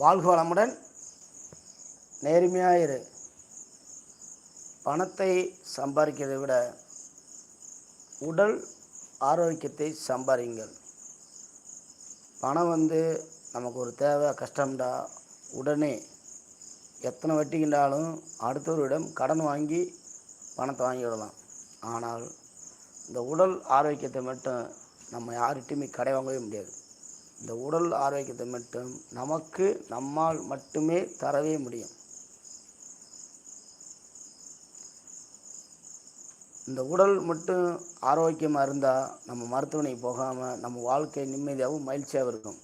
வாழ்க வளமுடன். நேர்மையாயிரு. பணத்தை சம்பாதிக்கிறதை விட உடல் ஆரோக்கியத்தை சம்பாதிங்கள் பணம் வந்து நமக்கு ஒரு தேவை கஷ்டம்டா. உடனே எத்தனை வட்டிக்கின்றாலும் அடுத்தவரிடம் கடன் வாங்கி பணத்தை வாங்கிவிடலாம். ஆனால் இந்த உடல் ஆரோக்கியத்தை மட்டும் நம்ம யார்கிட்டையுமே கடை வாங்கவே முடியாது. இந்த உடல் ஆரோக்கியத்தை மட்டும் நமக்கு நம்மால் மட்டுமே தரவே முடியும். இந்த உடல் மட்டும் ஆரோக்கியமாக இருந்தால் நம்ம மருத்துவமனைக்கு போகாமல் நம்ம வாழ்க்கை நிம்மதியாகவும் மகிழ்ச்சியாகவும் இருக்கும்.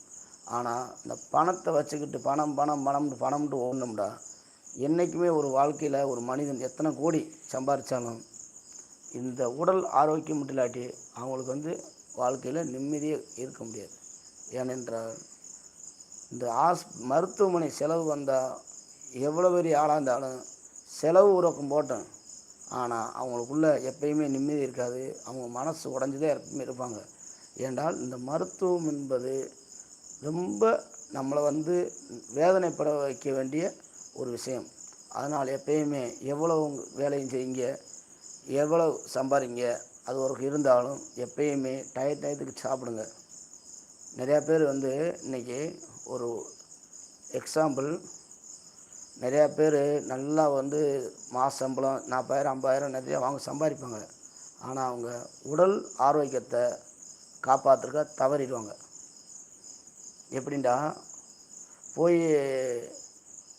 ஆனால் இந்த பணத்தை வச்சுக்கிட்டு பணம் பணம் பணம்னு பணம்ட்டு ஓடணும்டா என்றைக்குமே ஒரு வாழ்க்கையில் ஒரு மனிதன் எத்தனை கோடி சம்பாரித்தாலும் இந்த உடல் ஆரோக்கியம் மட்டும் இல்லாட்டி அவங்களுக்கு வந்து வாழ்க்கையில் நிம்மதியே இருக்க முடியாது. ஏனென்றால் இந்த ஆஸ் மருத்துவமனை செலவு வந்தால் எவ்வளோ பெரிய ஆளாக இருந்தாலும் செலவு உறக்கம் போட்டோம் ஆனால் அவங்களுக்குள்ள எப்பயுமே நிம்மதி இருக்காது. அவங்க மனசு உடஞ்சுதான் எப்பவுமே இருப்பாங்க. ஏன்றால் இந்த மருத்துவம் என்பது ரொம்ப நம்மளை வந்து வேதனைப்பட வைக்க வேண்டிய ஒரு விஷயம். அதனால் எப்பயுமே எவ்வளோ வேலையும் செய்யுங்க எவ்வளோ சம்பாதிங்க அது ஒரு இருந்தாலும் எப்பயுமே டய டயத்துக்கு சாப்பிடுங்க. நிறையா பேர் வந்து இன்றைக்கி ஒரு எக்ஸாம்பிள் நிறையா பேர் நல்லா வந்து மாத சம்பளம் நாற்பதாயிரம் ஐம்பதாயிரம் நிறையா வாங்க சம்பாதிப்பாங்க. ஆனால் அவங்க உடல் ஆரோக்கியத்தை காப்பாற்றுக்க தவறிடுவாங்க. எப்படின்டா போய்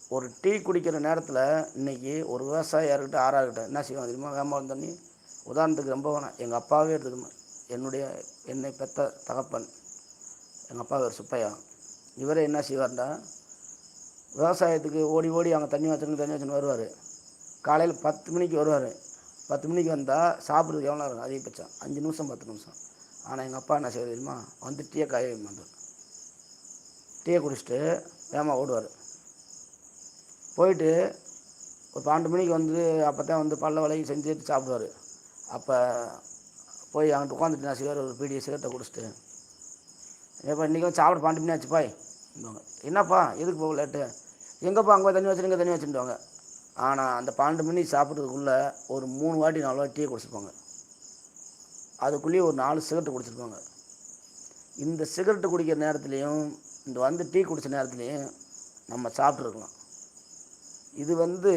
ஒரு டீ குடிக்கிற நேரத்தில் இன்றைக்கி ஒரு விவசாயி யாருக்கிட்ட ஆறாகிட்ட என்ன செய்வாங்க தெரியுமா? வேமாவரம் தண்ணி. உதாரணத்துக்கு ரொம்ப வேணாம். எங்கள் அப்பாவே எடுத்துக்கணும். என்னுடைய என்னை பெற்ற தகப்பன். எங்கள் அப்பா பேர் சுப்பையா. இவரே என்ன செய்வார்டா விவசாயத்துக்கு ஓடி ஓடி அவங்க தண்ணி வச்சுன்னு தண்ணி வச்சுன்னு வருவார். காலையில் பத்து மணிக்கு வருவார். பத்து மணிக்கு வந்தால் சாப்பிட்றதுக்கு எவ்வளோ இருக்கும் அதிகபட்சம் அஞ்சு நிமிஷம் பத்து நிமிஷம். ஆனால் எங்கள் அப்பா என்ன செய்வது தெரியுமா? வந்து டீயை காய வந்து டீயை குடிச்சிட்டு வேகமாக ஓடுவார். போயிட்டு ஒரு பன்னெண்டு மணிக்கு வந்து அப்போ தான் வந்து பல்ல வலையும் செஞ்சுட்டு சாப்பிடுவார். அப்போ போய் அங்கிட்டு உட்காந்துட்டு நான் செய்வார்? ஒரு பீடியை சிகரெட்டை குடிச்சிட்டு ஏப்பா இன்றைக்கி வந்து சாப்பிட பன்னெண்டு மணி ஆச்சுப்பாய் என்னப்பா எதுக்கு போக லேட்டு? எங்கேப்பா அங்கே போய் தண்ணி வச்சுருங்க தண்ணி வச்சுருவாங்க ஆனால் அந்த பன்னெண்டு மணி சாப்பிட்றதுக்குள்ளே ஒரு மூணு வாட்டி நாலு வாட்டி டீ குடிச்சிருப்பாங்க. அதுக்குள்ளேயே ஒரு நாலு சிகரெட்டு குடிச்சிருப்பாங்க. இந்த சிகரெட்டு குடிக்கிற நேரத்துலையும் இந்த வந்து டீ குடித்த நேரத்துலையும் நம்ம சாப்பிட்ருக்கலாம் இது வந்து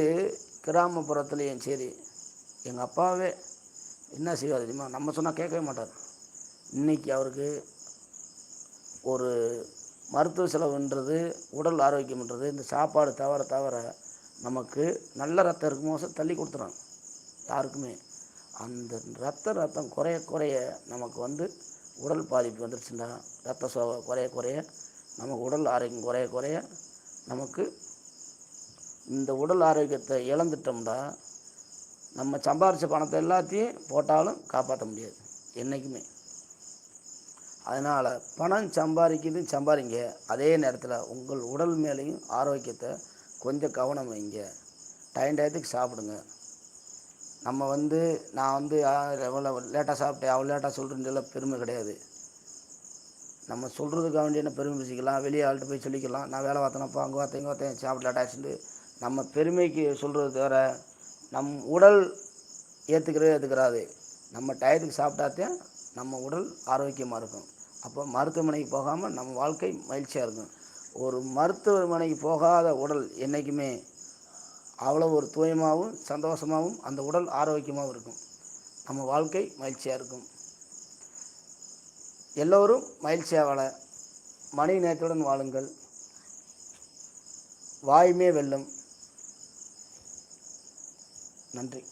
கிராமப்புறத்துலேயும் சரி எங்கள் அப்பாவே என்ன செய்வார் தெரியுமா? நம்ம சொன்னால் கேட்கவே மாட்டார். இன்றைக்கி அவருக்கு ஒரு மருத்துவ செலவுன்றது உடல் ஆரோக்கியம்ன்றது இந்த சாப்பாடு தவற தவிர நமக்கு நல்ல ரத்தம் இருக்குமோ தள்ளி கொடுத்துறாங்க யாருக்குமே. அந்த ரத்த ரத்தம் குறைய குறைய நமக்கு வந்து உடல் பாதிப்பு வந்துருச்சுன்னா ரத்த சோகை குறைய குறைய நமக்கு உடல் ஆரோக்கியம் குறைய குறைய நமக்கு இந்த உடல் ஆரோக்கியத்தை இழந்துட்டோம்னா நம்ம சம்பாரித்த பணத்தை எல்லாத்தையும் போட்டாலும் காப்பாற்ற முடியாது. என்றைக்குமே அதனால் பணம் சம்பாதிக்கிறது சம்பாதிங்க. அதே நேரத்தில் உங்கள் உடல் மேலேயும் ஆரோக்கியத்தை கொஞ்சம் கவனம் வைங்க. டைம் டயத்துக்கு சாப்பிடுங்க. நம்ம வந்து நான் வந்து எவ்வளோ லேட்டாக சாப்பிட்டேன் அவ்வளோ லேட்டாக சொல்கிறதுல பெருமை கிடையாது. நம்ம சொல்கிறதுக்காக வேண்டிய பெருமை பேசிக்கலாம் வெளியே ஆள்கிட்ட போய் சொல்லிக்கலாம். நான் வேலை பார்த்தேனப்பா அங்கே பார்த்தேன் இங்கே பார்த்தேன் சாப்பிட லேட் நம்ம பெருமைக்கு சொல்கிறது தவிர நம் உடல் ஏற்றுக்கிறதே ஏற்றுக்கிறாது நம்ம டயத்துக்கு சாப்பிட்டாத்தான் நம்ம உடல் ஆரோக்கியமாக இருக்கும். அப்போ மருத்துவமனைக்கு போகாமல் நம்ம வாழ்க்கை மகிழ்ச்சியாக இருக்கும். ஒரு மருத்துவமனைக்கு போகாத உடல் என்றைக்குமே அவ்வளோ ஒரு தூயமாகவும் சந்தோஷமாகவும் அந்த உடல் ஆரோக்கியமாகவும் இருக்கும். நம்ம வாழ்க்கை மகிழ்ச்சியாக இருக்கும். எல்லோரும் மகிழ்ச்சியாக வாழ மணி நேரத்துடன் வாழுங்கள். வாயுமே வெல்லும். நன்றி.